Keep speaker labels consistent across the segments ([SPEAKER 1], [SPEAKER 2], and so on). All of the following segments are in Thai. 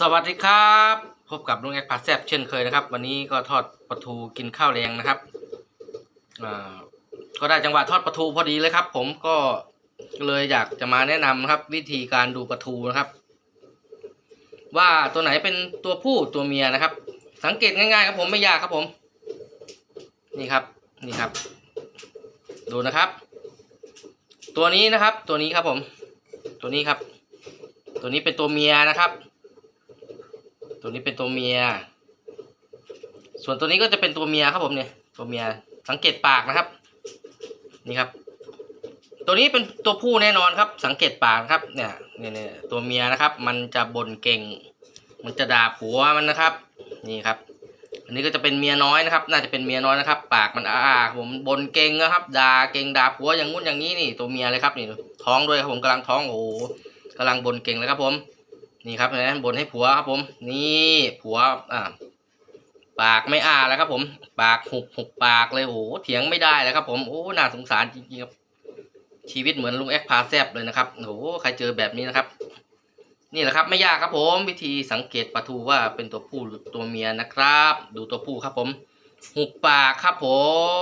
[SPEAKER 1] สวัสดีครับ พบกับลุงแอกผัดแซบเช่นเคยนะครับ วันนี้ก็ทอดปลาทูกินข้าวแรงนะครับก็ได้จังหวะทอดปลาทูพอดีเลยครับ ผมก็เลยอยากจะมาแนะนำนะครับ วิธีการดูปลาทูนะครับ ว่าตัวไหนเป็นตัวผู้ตัวเมียนะครับ สังเกตง่ายๆครับผมไม่ยากครับผม นี่ครับนี่ครับ ดูนะครับ ตัวนี้นะครับ ตัวนี้ครับผม ตัวนี้ครับ ตัวนี้เป็นตัวเมียนะครับ ตัวนี้เป็นตัวเมีย ส่วนตัวนี้ก็จะเป็นตัวเมียครับผมเนี่ย ตัวเมีย สังเกตปากนะครับ นี่ครับ ตัวนี้เป็นตัวผู้แน่นอนครับ สังเกตปากครับเนี่ยเนี่ยเนี่ยตัวเมียนะครับ มันจะบ่นเก่ง มันจะด่าผัวมันนะครับ นี่ครับ อันนี้ก็จะเป็นเมียน้อยนะครับ น่าจะเป็นเมียน้อยนะครับ ปากมันอ้าผมบ่นเก่งนะครับ ด่าเก่งด่าผัวอย่างงู้นอย่างนี้นี่ ตัวเมียเลยครับนี่ ท้องด้วยครับผมกำลังท้อง โอ้โหกำลังบ่นเก่งเลยครับผม นี่ครับนะบ่นให้ผัวครับผม นี่ผัวอ่าปากไม่อ้าแล้วครับผม ปากหุบหุบปากเลยโอ้โหเถียงไม่ได้แล้วครับ ผมโอ้น่าสงสารจริงๆครับชีวิตเหมือนลุงแอคพาแซบเลยนะครับโอ้โหใครเจอแบบนี้นะครับ นี่แหละครับไม่ยากครับผม วิธีสังเกตปลาทูว่าเป็นตัวผู้หรือตัวเมียนะครับ ดูตัวผู้ครับผม หุบปากครับผ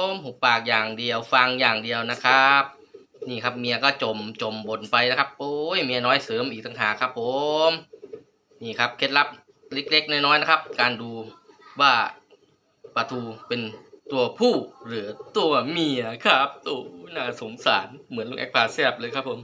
[SPEAKER 1] ม หุบปากอย่างเดียว ฟังอย่างเดียวนะครับ นี่ครับเมียก็จมจมบนไปนะครับโอ้ยเมียน้อยเสริมอีกต่างหากครับผม นี่ครับเคล็ดลับเล็กๆน้อยๆนะครับ การดูว่าปลาทูเป็นตัวผู้หรือตัวเมียครับตัวน่าสงสารเหมือนลุงแอคพาแซบเลยครับผม